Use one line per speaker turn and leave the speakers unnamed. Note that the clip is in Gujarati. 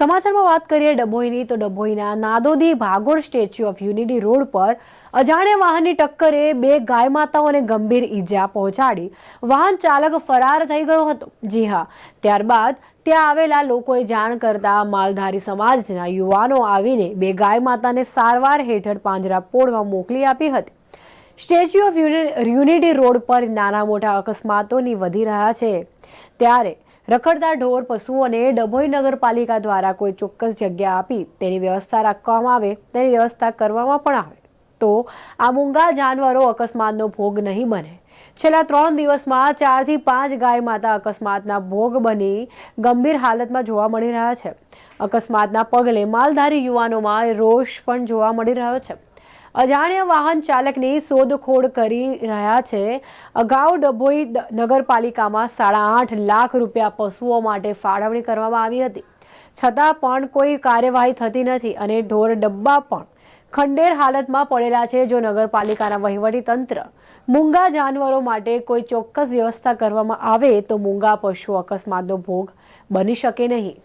સમાચારમાં વાત કરીએ ડભોઈની, તો ડભોઈના નાદોદી ભાગોળ સ્ટેચ્યુ ઓફ યુનિટી રોડ પર અજાણ્યા વાહનની ટક્કરે બે ગાય માતાઓને ગંભીર ઈજા પહોંચાડી. વાહન ચાલક ફરાર થઈ ગયો હતો. જી હા, ત્યારબાદ ત્યાં આવેલા લોકોએ જાણ કરતા માલધારી સમાજના યુવાનો આવીને બે ગાય માતાને સારવાર હેઠળ પાંજરાપોળમાં મોકલી આપી હતી. સ્ટેચ્યુ ઓફ યુનિટી રોડ પર નાના મોટા અકસ્માતોની વધી રહ્યા છે. ત્યારે રખડતા ઢોર પશુઓને ડભોઈ નગરપાલિકા દ્વારા કોઈ ચોક્કસ જગ્યા આપી તેની વ્યવસ્થા રાખવામાં આવે, તેની વ્યવસ્થા કરવામાં પણ આવે. તો આ મૂંગા જાનવરો અકસ્માતનો ભોગ નહીં બને. છેલ્લા ત્રણ દિવસમાં ચારથી પાંચ ગાય માતા અકસ્માતના ભોગ બની ગંભીર હાલતમાં જોવા મળી રહ્યા છે. અકસ્માતના પગલે માલધારી યુવાનોમાં રોષ પણ જોવા મળી રહ્યો છે. અજાણ્યા વાહન ચાલકની શોધખોળ કરી રહ્યા છે. અગાઉ ડભોઈ નગરપાલિકામાં સાડા આઠ લાખ રૂપિયા પશુઓ માટે ફાળવણી કરવામાં આવી હતી. છતાં પણ કોઈ કાર્યવાહી થતી નથી અને ઢોર ડબ્બા પણ ખંડેર હાલતમાં પડેલા છે, જો નગરપાલિકાના વહીવટી તંત્ર મૂંગા જાનવરો માટે કોઈ ચોક્કસ વ્યવસ્થા કરવામાં આવે તો મૂંગા પશુ અકસ્માતનો ભોગ બની શકે નહીં.